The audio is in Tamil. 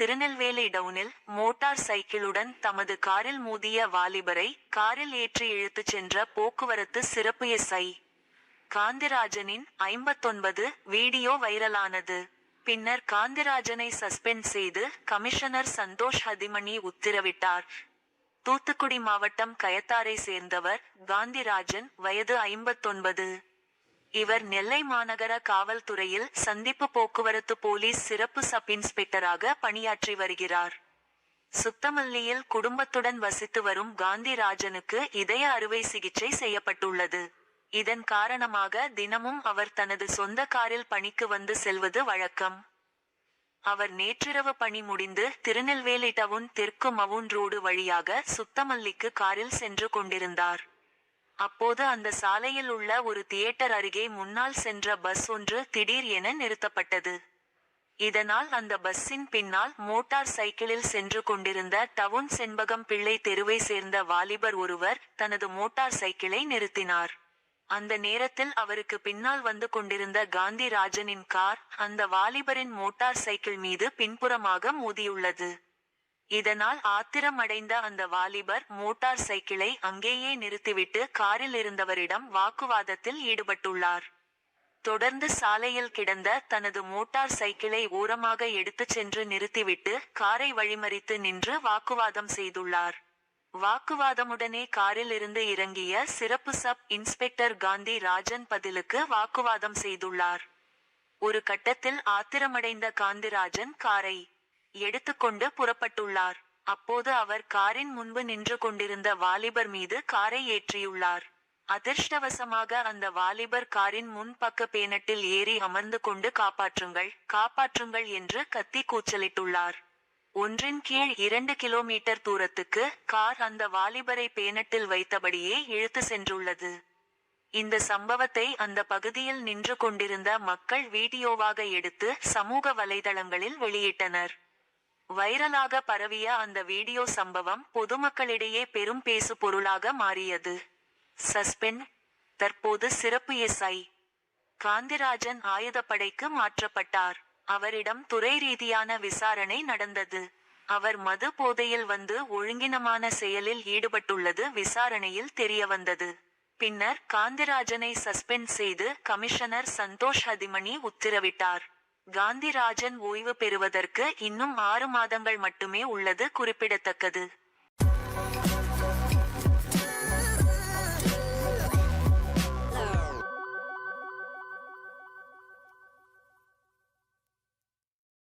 திருநெல்வேலி டவுனில் மோட்டார் சைக்கிளுடன் தமது காரில் மோதிய வாலிபரை காரில் ஏற்றி இழுத்துச் சென்ற போக்குவரத்து சிறப்பு எஸ்ஐ காந்திராஜனின் ஐம்பத்தொன்பது வீடியோ வைரலானது. பின்னர் காந்திராஜனை சஸ்பெண்ட் செய்து கமிஷனர் சந்தோஷ் ஹதிமணி உத்தரவிட்டார். தூத்துக்குடி மாவட்டம் கயத்தாரை சேர்ந்தவர் காந்திராஜன் வயது ஐம்பத்தொன்பது. இவர் நெல்லை மாநகர காவல்துறையில் சந்திப்பு போக்குவரத்து போலீஸ் சிறப்பு சப் இன்ஸ்பெக்டராக பணியாற்றி வருகிறார். சுத்தமல்லியில் குடும்பத்துடன் வசித்து வரும் காந்திராஜனுக்கு இதய அறுவை சிகிச்சை செய்யப்பட்டுள்ளது. இதன் காரணமாக தினமும் அவர் தனது சொந்த காரில் பணிக்கு வந்து செல்வது வழக்கம். அவர் நேற்றிரவு பணி முடிந்து திருநெல்வேலி டவுன் தெற்கு மவுன் ரோடு வழியாக சுத்தமல்லிக்கு காரில் சென்று கொண்டிருந்தார். அப்போது அந்த சாலையில் உள்ள ஒரு தியேட்டர் அருகே முன்னால் சென்ற பஸ் ஒன்று திடீர் என நிறுத்தப்பட்டது. இதனால் அந்த பஸ்ஸின் பின்னால் மோட்டார் சைக்கிளில் சென்று கொண்டிருந்த டவுன் செண்பகம் பிள்ளை தெருவை சேர்ந்த வாலிபர் ஒருவர் தனது மோட்டார் சைக்கிளை நிறுத்தினார். அந்த நேரத்தில் அவருக்கு பின்னால் வந்து கொண்டிருந்த காந்தி ராஜனின் கார் அந்த வாலிபரின் மோட்டார் சைக்கிள் மீது பின்புறமாக மோதியுள்ளது. இதனால் ஆத்திரமடைந்த அந்த வாலிபர் மோட்டார் சைக்கிளை அங்கேயே நிறுத்திவிட்டு காரில் இருந்தவரிடம் வாக்குவாதத்தில் ஈடுபட்டுள்ளார். தொடர்ந்து சாலையில் கிடந்த தனது மோட்டார் சைக்கிளை ஓரமாக எடுத்துச் சென்று நிறுத்திவிட்டு காரை வழிமறித்து நின்று வாக்குவாதம் செய்துள்ளார். வாக்குவாதமுடனே காரில் இருந்து இறங்கிய சிறப்பு சப் இன்ஸ்பெக்டர் காந்தி ராஜன் பதிலுக்கு வாக்குவாதம் செய்துள்ளார். ஒரு கட்டத்தில் ஆத்திரமடைந்த காந்திராஜன் காரை எடுத்துக்கொண்டு புறப்பட்டுள்ளார். அப்போது அவர் காரின் முன்பு நின்று கொண்டிருந்த வாலிபர் மீது காரை ஏற்றியுள்ளார். அதிர்ஷ்டவசமாக அந்த வாலிபர் காரின் முன்பக்க பேனட்டில் ஏறி அமர்ந்து கொண்டு காப்பாற்றுங்கள் காப்பாற்றுங்கள் என்று கத்தி கூச்சலிட்டுள்ளார். ஒன்றின் கீழ் இரண்டு கிலோமீட்டர் தூரத்துக்கு கார் அந்த வாலிபரை பேனட்டில் வைத்தபடியே இழுத்து சென்றுள்ளது. இந்த சம்பவத்தை அந்த பகுதியில் நின்று கொண்டிருந்த மக்கள் வீடியோவாக எடுத்து சமூக வலைதளங்களில் வெளியிட்டனர். வைரலாக பரவிய அந்த வீடியோ சம்பவம் பொதுமக்களிடையே பெரும் பேசு பொருளாக மாறியது. சஸ்பெண்ட் தற்போது சிறப்பு எஸ்ஐ. காந்திராஜன் ஆயுதப்படைக்கு மாற்றப்பட்டார். அவரிடம் துறை ரீதியான விசாரணை நடந்தது. அவர் மது போதையில் வந்து ஒழுங்கினமான செயலில் ஈடுபட்டுள்ளது விசாரணையில் தெரியவந்தது. பின்னர் காந்திராஜனை சஸ்பெண்ட் செய்து கமிஷனர் சந்தோஷ் ஹதிமணி உத்தரவிட்டார். காந்திராஜன் ஓய்வு பெறுவதற்கு இன்னும் ஆறு மாதங்கள் மட்டுமே உள்ளது குறிப்பிடத்தக்கது.